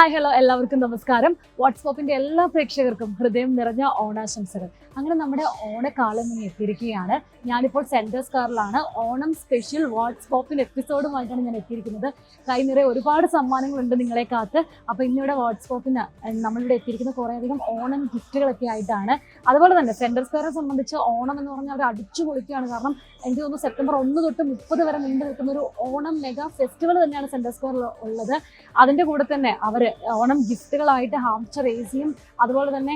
Hi hello എല്ലാവർക്കും നമസ്കാരം. വാട്സ്ആപ്പിന്റെ എല്ലാ പ്രേക്ഷകർക്കും ഹൃദയം നിറഞ്ഞ ഓണാശംസകൾ. അങ്ങനെ നമ്മുടെ ഓണക്കാലം ഇനി എത്തിയിരിക്കുകയാണ്. ഞാനിപ്പോൾ സെന്റേഴ്സ് സ്കാറിലാണ് ഓണം സ്പെഷ്യൽ വാട്സ്ആപ്പിന്റെ എപ്പിസോഡുമായിട്ടാണ് ഞാൻ എത്തിയിരിക്കുന്നത്. കൈ നിറയെ ഒരുപാട് സമ്മാനങ്ങളുണ്ട് നിങ്ങളെ കാത്ത്. അപ്പോൾ ഇന്നിവിടെ വാട്സ്ആപ്പിന് നമ്മളിവിടെ എത്തിയിരിക്കുന്ന കുറേയധികം ഓണം ഗിഫ്റ്റുകളൊക്കെ ആയിട്ടാണ്. അതുപോലെ തന്നെ സെന്റേഴ്സ് സ്ക്വയറെ സംബന്ധിച്ച് ഓണം എന്ന് പറഞ്ഞാൽ അവർ അടിച്ചു പൊളിക്കുകയാണ്. കാരണം എനിക്ക് തോന്നുന്നു സെപ്റ്റംബർ ഒന്ന് തൊട്ട് മുപ്പത് വരെ നീണ്ടു നിൽക്കുന്ന ഒരു ഓണം മെഗാ ഫെസ്റ്റിവൽ തന്നെയാണ് സെന്റേഴ്സ് സ്ക്വയറിൽ ഉള്ളത്. അതിന്റെ കൂടെ തന്നെ അവർ ഓണം ഗിഫ്റ്റുകളായിട്ട് ഹാംസ്റ്റർ എ സിയും അതുപോലെ തന്നെ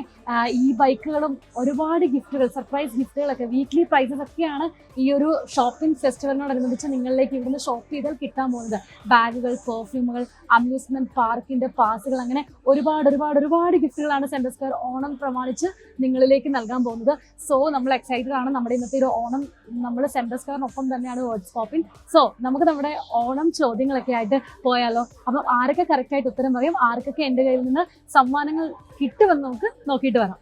ഈ ബൈക്കുകളും ഒരുപാട് ഗിഫ്റ്റുകൾ സർപ്രൈസ് ഗിഫ്റ്റുകളൊക്കെ വീക്ക്ലി പ്രൈസസ് ഒക്കെയാണ് ഈ ഒരു ഷോപ്പിംഗ് ഫെസ്റ്റിവലിനോടനുബന്ധിച്ച് നിങ്ങളിലേക്ക് ഇവിടുന്ന് ഷോപ്പ് ചെയ്താൽ കിട്ടാൻ പോകുന്നത്. ബാഗുകൾ പെർഫ്യൂമുകൾ അമ്യൂസ്മെന്റ് പാർക്കിന്റെ പാസുകൾ അങ്ങനെ ഒരുപാട് ഒരുപാട് ഒരുപാട് ഗിഫ്റ്റുകളാണ് സെന്റർ സ്ക്വയർ ഓണം പ്രമാണിച്ച് നിങ്ങളിലേക്ക് നൽകാൻ പോകുന്നത്. സോ നമ്മൾ എക്സൈറ്റഡ് ആണ്. നമ്മുടെ ഇന്നത്തെ ഒരു ഓണം നമ്മൾ സെന്റർ സ്ക്വയറിനൊപ്പം തന്നെയാണ് വേർഡ് ഷോപ്പിംഗ് സോ നമുക്ക് നമ്മുടെ ഓണം ചോദ്യങ്ങളൊക്കെ ആയിട്ട് പോയാലോ? അപ്പം ആരൊക്കെ കറക്റ്റായിട്ട് ഉത്തരം പറയും? ആർക്കൊക്കെ എന്റെ കയ്യിൽ നിന്ന് സമ്മാനങ്ങൾ കിട്ടുമെന്ന് നമുക്ക് നോക്കിയിട്ട് വരാം.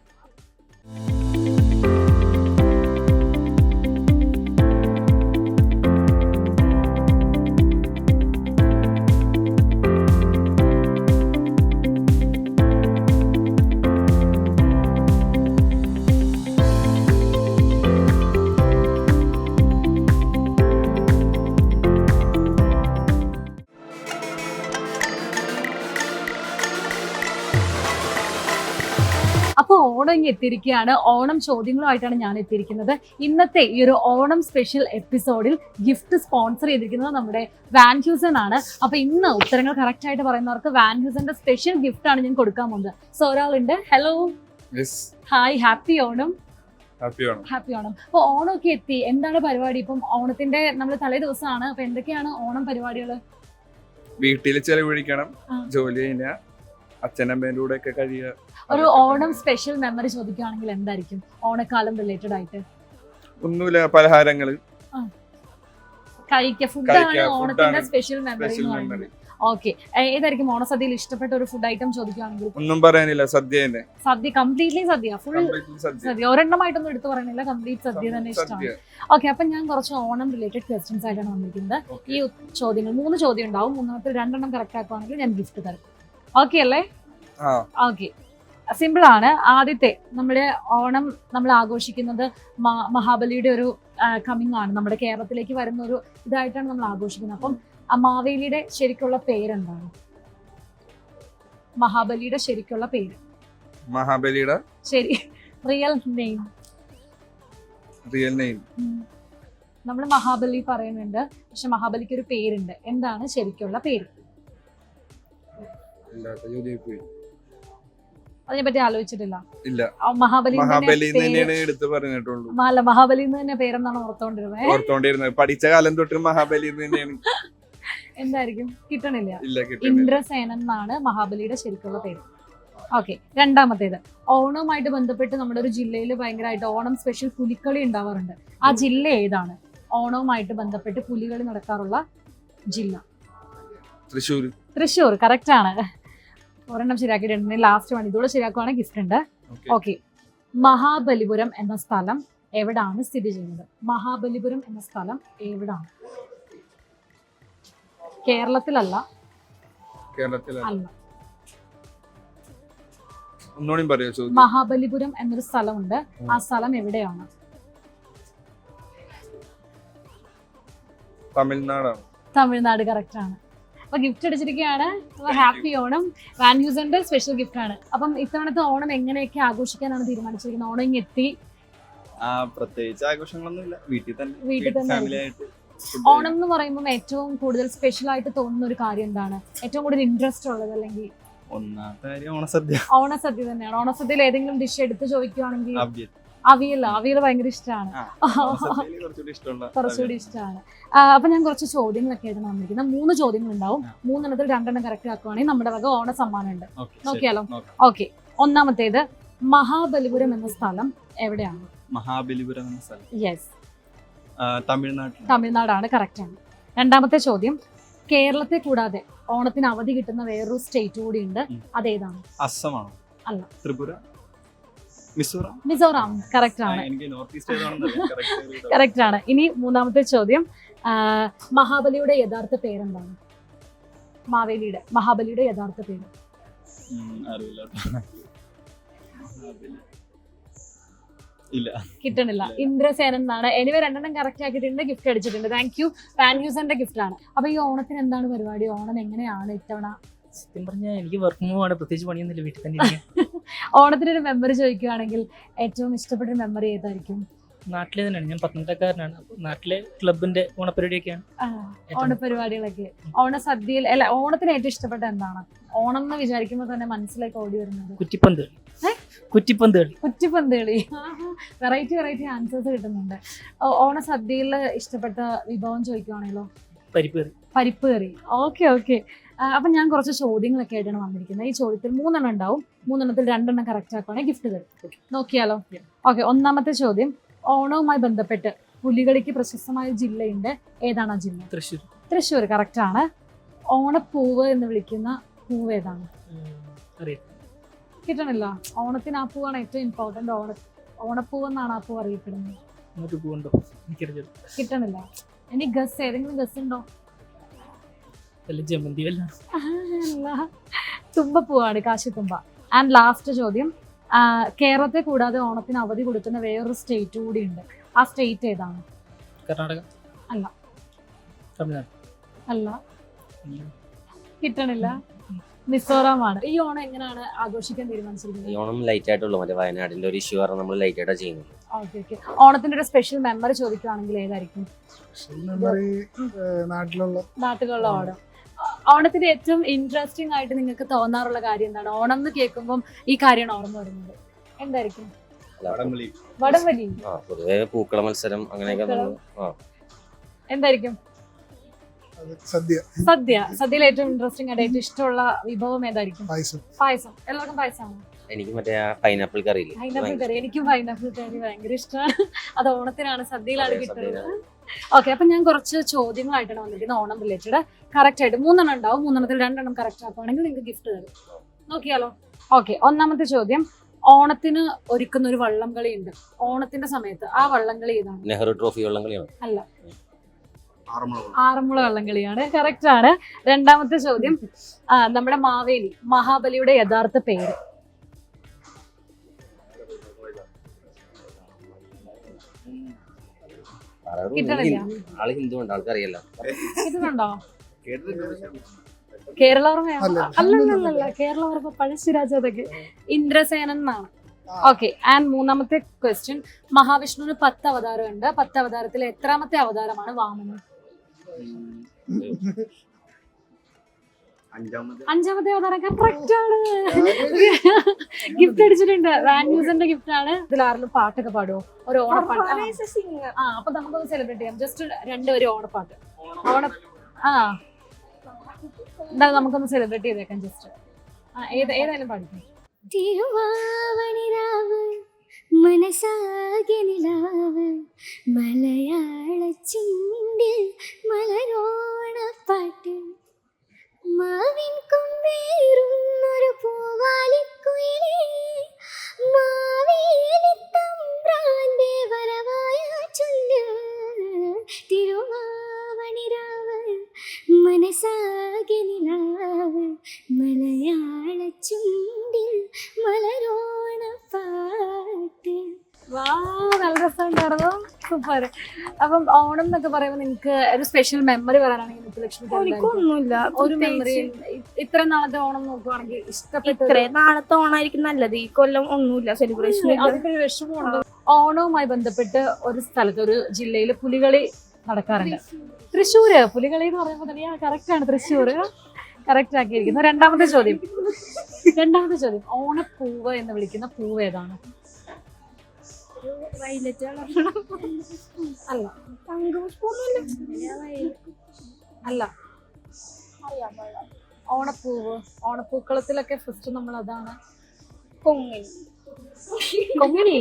എത്തിയിരിക്കുകയാണ്. ഓണം ചോദ്യങ്ങളുമായിട്ടാണ് ഞാൻ എത്തിയിരിക്കുന്നത്. ഇന്നത്തെ ഈ ഒരു ഓണം സ്പെഷ്യൽ എപ്പിസോഡിൽ ഗിഫ്റ്റ് സ്പോൺസർ ചെയ്തിരിക്കുന്നത് നമ്മുടെ വാൻ ഹ്യൂസൺ ആണ്. അപ്പൊ ഇന്ന് ഉത്തരങ്ങൾ കറക്റ്റ് ആയിട്ട് പറയുന്നവർക്ക് വാൻ ഹ്യൂസന്റെ സ്പെഷ്യൽ ഗിഫ്റ്റ് ആണ് ഞാൻ കൊടുക്കാൻ പോകുന്നത്. സോ ഒരാളുണ്ട്. Hello hi happy Onam. Happy Onam. അപ്പൊ ഓണമൊക്കെ എത്തി. എന്താണ് പരിപാടി? ഇപ്പം ഓണത്തിന്റെ നമ്മൾ തലേ ദിവസമാണ്. അപ്പൊ എന്തൊക്കെയാണ് ഓണം പരിപാടികൾ വീട്ടിൽ ചെലവഴിക്കണം. ജോലി കഴിഞ്ഞാൽ അച്ഛനമ്മേന്റെ കൂടെ ഒക്കെ കഴിയുക. ഒരു ഓണം സ്പെഷ്യൽ മെമ്മറി ചോദിക്കുകയാണെങ്കിൽ എന്തായിരിക്കും? ഓണക്കാലം റിലേറ്റഡ് ആയിട്ട്? ഒന്നുമില്ല പലഹാരങ്ങൾ. കഴിക്കുക. ഫുഡാണ് ഓണത്തിന്റെ സ്പെഷ്യൽ മെമ്മറി ഓക്കെ ഏതായിരിക്കും ഓണസദ്യയിൽ ഇഷ്ടപ്പെട്ട ഒരു ഫുഡ് ഐറ്റം ചോദിക്കുകയാണെങ്കിൽ? ഒന്നും പറയാനില്ല സദ്യ തന്നെ. സദ്യ കംപ്ലീറ്റ്ലി സദ്യ. ഫുൾ സദ്യ. ഒരെണ്ണമായിട്ടൊന്നും എടുത്തു പറയുന്നില്ല കംപ്ലീറ്റ് സദ്യ തന്നെ ഇഷ്ടമാണ്. ഓക്കെ അപ്പൊ ഞാൻ കുറച്ച് ഓണം റിലേറ്റഡ് ക്വസ്റ്റ്യൻസ് ആയിട്ടാണ് വന്നിരിക്കുന്നത്. ഈ ചോദ്യങ്ങൾ മൂന്ന് ചോദ്യം ഉണ്ടാവും. മൂന്നാമത്തെ രണ്ടെണ്ണം കറക്റ്റ് ആക്കുവാണെങ്കിൽ ഞാൻ ഗിഫ്റ്റ് തരും. ഓക്കെ അല്ലേ? ഓക്കെ സിമ്പിൾ ആണ്. ആദ്യത്തെ നമ്മുടെ ഓണം നമ്മൾ ആഘോഷിക്കുന്നത് മഹാബലിയുടെ ഒരു കമ്മിങ് ആണ്. നമ്മുടെ കേരളത്തിലേക്ക് വരുന്ന ഒരു ഇതായിട്ടാണ് നമ്മൾ ആഘോഷിക്കുന്നത്. അപ്പം മാവേലിയുടെ ശരിക്കുള്ള പേരെന്താണ്? മഹാബലിയുടെ ശരിക്കുള്ള പേര്. മഹാബലിയുടെ? ശരി. റിയൽ നെയിം റിയൽ നെയിം നമ്മൾ മഹാബലി പറയുന്നുണ്ട്. പക്ഷെ മഹാബലിക്ക് ഒരു പേരുണ്ട്. എന്താണ് ശരിക്കുള്ള പേര്? അതിനെപ്പറ്റി ആലോചിച്ചിട്ടില്ല. ഇല്ല. മഹാബലി മഹാബലി തന്നെയാണ് എടുത്ത് പറഞ്ഞിട്ടുള്ളൂ. അല്ല മഹാബലി തന്നെ പേരെന്നാണ് ഓർത്തോണ്ടിരുന്നത് ഓർത്തോണ്ടിരുന്നത്. പഠിച്ച കാലം തൊട്ട് മഹാബലി തന്നെയാണ്. എന്തായിരിക്കും? കിട്ടണില്ല. ഇന്ദ്രസേനൻ എന്നാണ് മഹാബലിയുടെ ശരിക്കുള്ള പേര്. ഓക്കെ രണ്ടാമത്തേത്. ഓണവുമായിട്ട് ബന്ധപ്പെട്ട് നമ്മുടെ ഒരു ജില്ലയിൽ ഭയങ്കരമായിട്ട് ഓണം സ്പെഷ്യൽ പുലിക്കളി ഉണ്ടാവാറുണ്ട്. ആ ജില്ല ഏതാണ്? ഓണവുമായിട്ട് ബന്ധപ്പെട്ട് പുലികളി നടക്കാറുള്ള ജില്ല. തൃശ്ശൂർ തൃശ്ശൂർ കറക്റ്റ് ആണ്. ഒരെണ്ണം ശരിയാക്കിയിട്ടുണ്ട്. ലാസ്റ്റ് വൺ ഇതോടെ ശരിയാക്കുവാണെങ്കിൽ ഗിഫ്റ്റ് ഉണ്ട്. ഓക്കെ മഹാബലിപുരം എന്ന സ്ഥലം എവിടാണ് സ്ഥിതി ചെയ്യുന്നത്? മഹാബലിപുരം എന്ന സ്ഥലം എവിടാണ്? കേരളത്തിലല്ല. കേരളത്തിലല്ല. മഹാബലിപുരം എന്നൊരു സ്ഥലമുണ്ട്. ആ. സ്ഥലം എവിടെയാണ്? തമിഴ്നാടാണ്. തമിഴ്നാട് കറക്റ്റ് ആണ്. അപ്പൊ ഗിഫ്റ്റ് അടിച്ചിരിക്കുകയാണ് ഹാപ്പി ഓണം. വാൻ ഹ്യൂസന്റെ സ്പെഷ്യൽ ഗിഫ്റ്റ് ആണ്. അപ്പം ഇത്തവണത്തെ ഓണം എങ്ങനെയൊക്കെ ആഘോഷിക്കാനാണ് തീരുമാനിച്ചിരിക്കുന്നത്? ഓണം ഇങ്ങ് എത്തി. പ്രത്യേകിച്ച് ആഘോഷങ്ങളൊന്നുമില്ല. വീട്ടിൽ തന്നെ വീട്ടിൽ തന്നെ ഓണം എന്ന് പറയുമ്പോൾ ഏറ്റവും കൂടുതൽ സ്പെഷ്യൽ ആയിട്ട് തോന്നുന്ന ഒരു കാര്യം എന്താണ്? ഏറ്റവും കൂടുതൽ ഇൻട്രസ്റ്റ് ഉള്ളത് അല്ലെങ്കിൽ? ഒന്നാമത്തെ കാര്യം ഓണസദ്യ. ഓണസദ്യ തന്നെയാണ്. ഓണസദ്യയിൽ ഏതെങ്കിലും ഡിഷ് എടുത്ത് ചോദിക്കുവാണെങ്കിൽ അവിയൽ അവിയൽ ഭയങ്കര ഇഷ്ടമാണ് കുറച്ചുകൂടി ഇഷ്ടമാണ് അപ്പൊ ഞാൻ കുറച്ച് ചോദ്യങ്ങളൊക്കെ ആയിട്ട് വന്നിരിക്കുന്നത്. മൂന്ന് ചോദ്യങ്ങൾ ഉണ്ടാവും. മൂന്നെണ്ണത്തിൽ രണ്ടെണ്ണം കറക്റ്റ് ആക്കുവാണെങ്കിൽ നമ്മുടെ വക ഓണ സമ്മാനം ഉണ്ട് നോക്കിയാലോ? നോക്കാം. ഓക്കെ. ഒന്നാമത്തേത് മഹാബലിപുരം എന്ന സ്ഥലം എവിടെയാണ്? മഹാബലിപുരം എന്ന സ്ഥലം. യെസ് ആ, തമിഴ്നാട്ടിൽ. തമിഴ്നാടാണ് കറക്റ്റ് ആണ്. രണ്ടാമത്തെ ചോദ്യം കേരളത്തെ കൂടാതെ ഓണത്തിന് അവധി കിട്ടുന്ന വേറൊരു സ്റ്റേറ്റ് കൂടി ഉണ്ട്. അതേതാണ്? അസമാണ് അല്ല. ത്രിപുര? മിസോറാം? മിസോറാം കറക്റ്റ് ആണ്. കറക്റ്റ് ആണ്. ഇനി മൂന്നാമത്തെ ചോദ്യം. മഹാബലിയുടെ യഥാർത്ഥ പേരെന്താണ്? മാവേലിയുടെ മഹാബലിയുടെ യഥാർത്ഥ പേര്. ഇല്ല. കിട്ടണില്ല. ഇന്ദ്രസേനൻ എന്നാണ്. എനിവ രണ്ടെണ്ണം കറക്റ്റ് ആക്കിയിട്ടുണ്ട്. ഗിഫ്റ്റ് അടിച്ചിട്ടുണ്ട്. താങ്ക് യു പാൻ യൂസറിന്റെ ഗിഫ്റ്റ് ആണ്. അപ്പൊ ഈ ഓണത്തിന് എന്താണ് പരിപാടി? ഓണം എങ്ങനെയാണ് ഇത്തവണ സത്യം പറഞ്ഞാൽ എനിക്ക് വർക്ക് ആണ്. പ്രത്യേകിച്ച് പണിയൊന്നുമില്ല. വീട്ടിൽ തന്നെ ഓണത്തിനൊരു ഓണത്തിന് ഒരു മെമ്മറി ചോദിക്കുകയാണെങ്കിൽ ഏറ്റവും ഇഷ്ടപ്പെട്ട മെമ്മറി ഏതായിരിക്കും? നാട്ടിലെ തന്നെയാണ്. ഞാൻ പത്തനംതിട്ടക്കാരനാണ്. നാട്ടിലെ ക്ലബിന്റെ ഏറ്റവും ഓണപരിപാടികളൊക്കെ. ഓണസദ്യയിൽ അല്ല ഓണത്തിന് ഏറ്റവും ഇഷ്ടപ്പെട്ട എന്താണ്? ഓണം എന്ന് വിചാരിക്കുമ്പോൾ തന്നെ മനസ്സിലേക്ക് ഓടി വരുന്നത്. കുറ്റിപ്പന്ത് കളി? കുറ്റിപ്പന്ത് കളി. കുറ്റിപ്പന്ത് കളി. വെറൈറ്റി വെറൈറ്റി ആൻസേഴ്സ് കിട്ടുന്നുണ്ട്. ഓണ ഓണസദ്യയിൽ ഇഷ്ടപ്പെട്ട വിഭവം ചോദിക്കുവാണെങ്കിലോ പരിപ്പ് കറി. പരിപ്പ് കറി. Okay okay. അപ്പം ഞാൻ കുറച്ച് ചോദ്യങ്ങളൊക്കെ ആയിട്ടാണ് വന്നിരിക്കുന്നത്. ഈ ചോദ്യത്തിൽ മൂന്നെണ്ണം ഉണ്ടാവും. മൂന്നെണ്ണത്തിൽ രണ്ടെണ്ണം കറക്റ്റ് ആക്കുവാണെങ്കിൽ ഗിഫ്റ്റ് തരും. നോക്കിയാലോ. ഓക്കെ ഒന്നാമത്തെ ചോദ്യം. ഓണവുമായി ബന്ധപ്പെട്ട് പുലികളിക്ക് പ്രശസ്തമായ ജില്ലയുണ്ട്. ഏതാണ് ആ ജില്ല? തൃശ്ശൂർ. തൃശ്ശൂർ കറക്റ്റ് ആണ്. ഓണപ്പൂവ് എന്ന് വിളിക്കുന്ന പൂവ് ഏതാണ്? കിട്ടണല്ലോ ഓണത്തിന് ആ പൂവാണ് ഏറ്റവും ഇമ്പോർട്ടന്റ് ഓണ ഓണപ്പൂവ് എന്നാണ് ആ പൂവ് അറിയപ്പെടുന്നത്. കിട്ടണില്ല. ഇനി ഗസ് ഏതെങ്കിലും ഗസ് ഉണ്ടോ? വല്ല ജമന്തി വല്ല തുമ്പപ്പൂവാണ് കാശിത്തുമ്പ. ആൻഡ് ലാസ്റ്റ് ചോദ്യം കേരളത്തെ കൂടാതെ ഓണത്തിന് അവധി കൊടുക്കുന്ന വേറൊരു സ്റ്റേറ്റ് കൂടി ഉണ്ട് ആ സ്റ്റേറ്റ് ഏതാണ്? കർണാടക. അല്ല. തമിഴ്നാട്. അല്ല. കിട്ടണില്ല. മിസോറാമാണ്. ഈ ഓണം എങ്ങനെയാണ് ആഘോഷിക്കാൻ ഈ തീരുമാനിച്ചിരിക്കുന്നത് ഓണം ലൈറ്റ് ആയിട്ടുള്ളൂ മറ്റേ വയനാടിന്റെ ഒരു ഇഷ്യൂ കാരണം നമ്മൾ ലൈറ്റ് ആയിട്ടാണ് ചെയ്യുന്നത്. ഓക്കെ ഓക്കെ ഓണത്തിന്റെ ഒരു സ്പെഷ്യൽ മെമ്മറി ചോദിക്കുകയാണെങ്കിൽ ഏതായിരിക്കും? മെമ്മറി നാട്ടിലുള്ള നാട്ടിലുള്ള ഓണം. ഓണത്തിന്റെ ഏറ്റവും ഇൻട്രസ്റ്റിംഗ് ആയിട്ട് നിങ്ങൾക്ക് തോന്നാറുള്ള കാര്യം എന്താണ്? ഓണം എന്ന് കേൾക്കുമ്പോൾ ഈ കാര്യമാണ് ഓർമ്മ വരുന്നത്. എന്തായിരിക്കും? വടംവലി. പൊതുവെ പൂക്കള മത്സരം അങ്ങനെയൊക്കെ എന്തായിരിക്കും? സദ്യ. സദ്യ. സദ്യയിൽ ഏറ്റവും ഇൻട്രസ്റ്റിംഗ് ആയിട്ട് ഏറ്റവും ഇഷ്ടമുള്ള വിഭവം ഏതായിരിക്കും? പായസം. പായസം. എല്ലാവർക്കും പായസമാണ്? എനിക്ക് മറ്റേ പൈനാപ്പിൾ കറി ഇല്ലേ? പൈനാപ്പിൾ കറി എനിക്കും പൈനാപ്പിൾ കറി ഭയങ്കര ഇഷ്ടമാണ്. അത് ഓണത്തിനാണ് സദ്യയിലാണ് കിട്ടുന്നത്. ഓക്കെ അപ്പൊ ഞാൻ കുറച്ച് ചോദ്യങ്ങളായിട്ടാണ് വന്നിരിക്കുന്നത്. ഓണം റിലേറ്റഡ് കറക്റ്റ് ആയിട്ട് മൂന്നെണ്ണം ഉണ്ടാവും. മൂന്നെണ്ണത്തിൽ രണ്ടെണ്ണം കറക്റ്റ് ആക്കുവാണെങ്കിൽ നിങ്ങൾക്ക് ഗിഫ്റ്റ് തരും. നോക്കിയാലോ? ഓക്കെ ഒന്നാമത്തെ ചോദ്യം. ഓണത്തിന് ഒരുക്കുന്ന ഒരു വള്ളം കളി ഉണ്ട്. ഓണത്തിന്റെ സമയത്ത് ആ വള്ളം കളി ഏതാണ്? നെഹ്റു ട്രോഫി വള്ളം കളിയാണ് അല്ല. ആറന്മുള വള്ളംകളിയാണ്. കറക്റ്റ് ആണ്. രണ്ടാമത്തെ ചോദ്യം. നമ്മുടെ മാവേലി മഹാബലിയുടെ യഥാർത്ഥ പേര്. ആൾ ഹിന്ദു ഉണ്ട് ആൾക്കറിയല്ല കിട്ടുന്നുണ്ടോ? കേട്ടിട്ടുണ്ട് കേരള അല്ലല്ലല്ല കേരള ഓർമ്മ പഴശ്ശിരാജ അതൊക്കെ ഇന്ദ്രസേനൻ എന്നാണ്. ഓക്കെ ആൻഡ് മൂന്നാമത്തെ ക്വസ്റ്റ്യൻ മഹാവിഷ്ണുവിന് പത്ത് അവതാരം ഉണ്ട് പത്ത് അവതാരത്തിലെ എത്രാമത്തെ അവതാരമാണ് വാമനൻ? അഞ്ചാമത്തെ അവതാരം കറക്റ്റ് ആണ്. ഗിഫ്റ്റ് അടിച്ചിട്ടുണ്ട്. വാൻ ന്യൂസിന്റെ ഗിഫ്റ്റ് ആണ്. ഇതിൽ ആരെങ്കിലും പാട്ടൊക്കെ പാടുമോ ഒരു ഓണപ്പാട്ട് ആ. അപ്പൊ നമുക്കൊന്ന് സെലിബ്രേറ്റ് ചെയ്യാം. ജസ്റ്റ് രണ്ട് ഒരു ഓണപ്പാട്ട് ഓണ. ആ. എന്തായാലും നമുക്കൊന്ന് സെലിബ്രേറ്റ് ചെയ്തേക്കാം ജസ്റ്റ് ആ ഏത് ഏതായാലും പാടിക്കും? തിരുവാവണിരാവ് മനസാകെ നിലാവ് സൂപ്പർ അപ്പം ഓണം എന്നൊക്കെ പറയുമ്പോൾ നിങ്ങൾക്ക് ഒരു സ്പെഷ്യൽ മെമ്മറി പറയാനാണെങ്കിൽ മുത്തുലക്ഷ്മി എനിക്കൊന്നുമില്ല ഒരു മെമ്മറി ഇത്ര നാളത്തെ ഓണം നോക്കുവാണെങ്കിൽ ഇഷ്ടപ്പെട്ട ഇത്രയും നാളത്തെ ഓണമായിരിക്കും നല്ലത്. ഈ കൊല്ലം ഒന്നുമില്ല. സെലിബ്രേഷൻ വിഷമമുണ്ട് ഓണവുമായി ബന്ധപ്പെട്ട് ഒരു സ്ഥലത്ത് ഒരു ജില്ലയിൽ പുലികളി നടക്കാറുണ്ട്. തൃശ്ശൂര്. പുലികളി എന്ന് പറയുമ്പോൾ തന്നെ കറക്റ്റ് ആണ് തൃശ്ശൂര്. കറക്റ്റ് ആക്കിയിരിക്കുന്നു. രണ്ടാമത്തെ ചോദ്യം. രണ്ടാമത്തെ ചോദ്യം. ഓണപ്പൂവ് എന്ന് വിളിക്കുന്ന പൂവ് ഏതാണ്? വൈലറ്റ് അല്ല. അല്ല. ഓണപ്പൂവ്. ഓണപ്പൂക്കളത്തിലൊക്കെ ഫസ്റ്റ് നമ്മൾ അതാണ് കൊങ്ങിണി. കൊങ്ങിണി?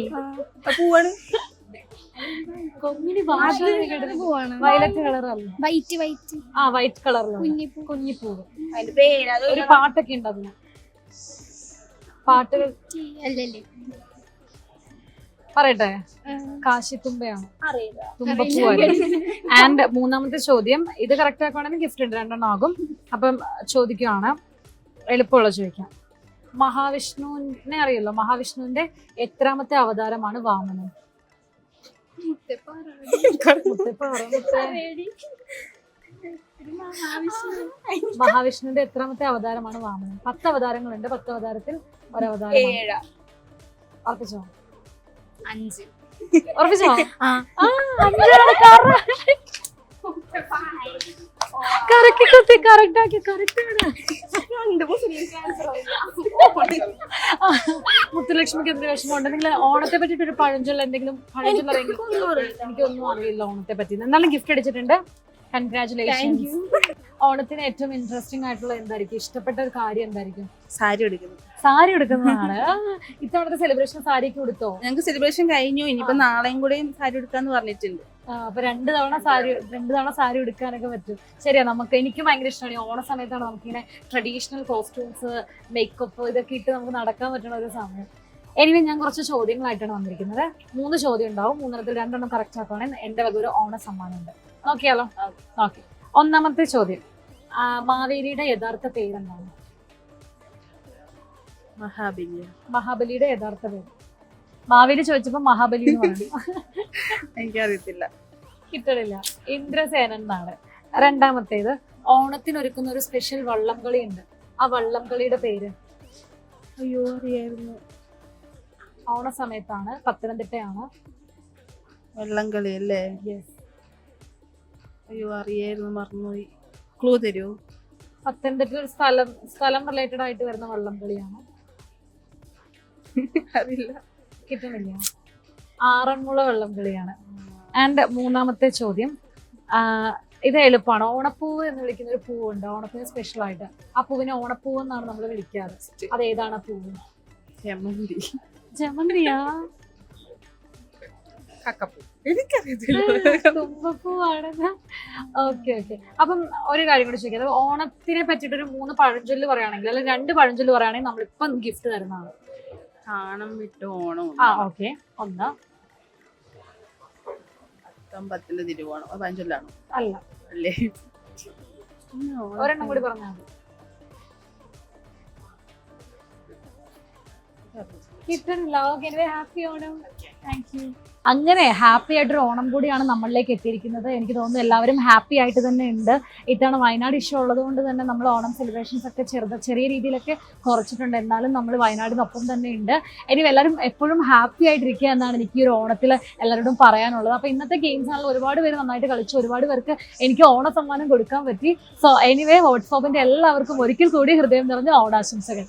പൂവാണ്. കൊങ്ങിണി വയലറ്റ് കളർ അല്ല? White white. ആ വൈറ്റ് കളറിലാണ് കുഞ്ഞിപ്പൂ. കുഞ്ഞിപ്പൂവ്. അതിന്റെ പേര് ഒരു പാട്ടൊക്കെ ഉണ്ട് അതിന് പാട്ടുകൾ അല്ലല്ലേ. പറയട്ടെ? കാശിത്തുമ്പയാണ് തുമ്പപ്പൂവായിരുന്നു ആൻഡ് മൂന്നാമത്തെ ചോദ്യം ഇത് കറക്റ്റ് ആക്കുവാണെങ്കിൽ ഗിഫ്റ്റ് ഉണ്ട് രണ്ടെണ്ണം ആകും. അപ്പം ചോദിക്കുവാണ് എളുപ്പമുള്ള ചോദിക്കാം. മഹാവിഷ്ണുവിനെ അറിയല്ലോ മഹാവിഷ്ണുവിന്റെ എത്രാമത്തെ അവതാരമാണ് വാമനൻ. മഹാവിഷ്ണുവിന്റെ എത്രാമത്തെ അവതാരമാണ് വാമനൻ? പത്ത് അവതാരങ്ങളുണ്ട് പത്ത് അവതാരത്തിൽ ഒരവതാരം അർപ്പിച്ചോ അഞ്ച്. ഉറപ്പിച്ചോ? കുത്തി കറക്റ്റ് ആക്കി കറക്റ്റ് മുത്തുലക്ഷ്മിക്ക് എന്തൊരു വിഷമമുണ്ട്? നിങ്ങൾ ഓണത്തെ പറ്റിയിട്ട് ഒരു പഴഞ്ചൊല്ല എന്തെങ്കിലും പഴഞ്ചൊല്ല എനിക്കൊന്നും അറിയില്ല. ഓണത്തെ പറ്റി. എന്നാലും ഗിഫ്റ്റ് അടിച്ചിട്ടുണ്ട്. കൺഗ്രാചുലേഷൻസ് ഓണത്തിന് ഏറ്റവും ഇൻട്രസ്റ്റിംഗ് ആയിട്ടുള്ള എന്തായിരിക്കും? ഇഷ്ടപ്പെട്ട ഒരു കാര്യം എന്തായിരിക്കും? സാരി എടുക്കുന്നത് സാരി എടുക്കുന്നതാണ് ഇത്തവണത്തെ സെലിബ്രേഷൻ സാരി കൊടുത്തോ ഞങ്ങൾക്ക് സെലിബ്രേഷൻ കഴിഞ്ഞു. ഇനിയിപ്പോ നാളെയും കൂടെ സാരി എടുക്കാന്ന് പറഞ്ഞിട്ടുണ്ട്. അപ്പൊ രണ്ട് തവണ സാരി രണ്ട് തവണ സാരി എടുക്കാനൊക്കെ പറ്റും. ശരിയാ നമുക്ക് എനിക്ക് ഭയങ്കര ഇഷ്ടമാണ്. ഓണ സമയത്താണ് നമുക്കിങ്ങനെ ട്രഡീഷണൽ കോസ്റ്റ്യൂംസ് മേക്കപ്പ് ഇതൊക്കെ ഇട്ട് നമുക്ക് നടക്കാൻ പറ്റുന്ന ഒരു സമയം. എനിവേ ഞാൻ കുറച്ച് ചോദ്യങ്ങളായിട്ടാണ് വന്നിരിക്കുന്നത്. മൂന്ന് ചോദ്യം ഉണ്ടാവും. മൂന്നെണ്ണത്തിൽ രണ്ടെണ്ണം കറക്റ്റ് ആക്കുകയാണെങ്കിൽ എന്റെ വക ഒരു ഓണ സമ്മാനമുണ്ട്. നോക്കിയാലോ? ഓക്കെ ഒന്നാമത്തെ ചോദ്യം. മാവേലിയുടെ യഥാർത്ഥ പേരെന്താണ്? മഹാബലിയ. മഹാബലിയുടെ യഥാർത്ഥ പേര്. മാവേലി ചോദിച്ചപ്പോ മഹാബലി എന്ന് പറഞ്ഞു. എനിക്കറിയത്തില്ല. കിട്ടണില്ല. ഇന്ദ്രസേനൻ എന്നാണ് രണ്ടാമത്തേത് ഓണത്തിന് ഒരുക്കുന്ന ഒരു സ്പെഷ്യൽ വള്ളം കളി ഉണ്ട് ആ വള്ളം കളിയുടെ പേര്? അയ്യോ അറിയായിരുന്നു. ഓണ സമയത്താണ് പത്തനംതിട്ടയാണ്. വള്ളം കളി അല്ലേ? യെസ് അയ്യോ അറിയായിരുന്നു മറന്നുപോയി. ക്ലൂ തരൂ പത്തനംതിട്ട ഒരു സ്ഥലം സ്ഥലം റിലേറ്റഡ് ആയിട്ട് വരുന്ന വള്ളം കളിയാണ് അറിയില്ല. കിട്ടുന്നില്ല. ആറന്മുള വെള്ളം കളിയാണ് ആൻഡ് മൂന്നാമത്തെ ചോദ്യം ഇത് എളുപ്പമാണ്. ഓണപ്പൂവ് എന്ന് വിളിക്കുന്ന ഒരു പൂവുണ്ട്. ഓണത്തിന് സ്പെഷ്യൽ ആയിട്ട്. ആ പൂവിനെ ഓണപ്പൂവ് എന്നാണ് നമ്മൾ വിളിക്കാറ്. അത് ഏതാണ് ആ പൂവ്? ജമന്തി. ജമന്തിയാ? കക്കപ്പൂ. എനിക്കറിയത്തില്ല. തുമ്പപ്പൂവാണ് ഓക്കെ ഓക്കെ അപ്പം ഒരു കാര്യം കൂടി ചോദിക്കാം. ഓണത്തിനെ പറ്റിയിട്ട് ഒരു മൂന്ന് പഴഞ്ചൊല്ല് പറയുകയാണെങ്കിൽ അല്ലെങ്കിൽ രണ്ട് പഴഞ്ചൊല്ല് പറയുകയാണെങ്കിൽ നമ്മളിപ്പം ഗിഫ്റ്റ് തരുന്നതാണ്. കാണം വിട്ട് ഓണം ആ ഓക്കെ. ഒന്ന്. പത്തൊമ്പത്തിന്റെ തിരുവോണം അത് പഞ്ചൊല്ലാണോ അല്ല. അല്ലേ? ഒരെണ്ണം കൂടി പറഞ്ഞാൽ മതി. ഹാപ്പി ഓണം അങ്ങനെ ഹാപ്പി ആയിട്ടൊരു ഓണം കൂടിയാണ് നമ്മളിലേക്ക് എത്തിയിരിക്കുന്നത്. എനിക്ക് തോന്നുന്നു എല്ലാവരും ഹാപ്പി ആയിട്ട് തന്നെ ഉണ്ട്. ഇത്തവണ വയനാട് ഇഷ്യൂ ഉള്ളത് കൊണ്ട് തന്നെ നമ്മൾ ഓണം സെലിബ്രേഷൻസ് ഒക്കെ ചെറുത ചെറിയ രീതിയിലൊക്കെ കുറച്ചിട്ടുണ്ട്. എന്നാലും നമ്മൾ വയനാടിനൊപ്പം തന്നെ ഉണ്ട്. ഇനി എല്ലാവരും എപ്പോഴും ഹാപ്പി ആയിട്ടിരിക്കുക എന്നാണ് എനിക്ക് ഈ ഒരു ഓണത്തിൽ എല്ലാവരോടും പറയാനുള്ളത്. അപ്പോൾ ഇന്നത്തെ ഗെയിംസ് ആണെങ്കിൽ ഒരുപാട് പേര് നന്നായിട്ട് കളിച്ചു. ഒരുപാട് പേർക്ക് എനിക്ക് ഓണ സമ്മാനം കൊടുക്കാൻ പറ്റി. സോ എനിവേ വാട്സ്ആപ്പിന്റെ എല്ലാവർക്കും ഒരിക്കൽ കൂടി ഹൃദയം നിറഞ്ഞ ഓണാശംസകൾ.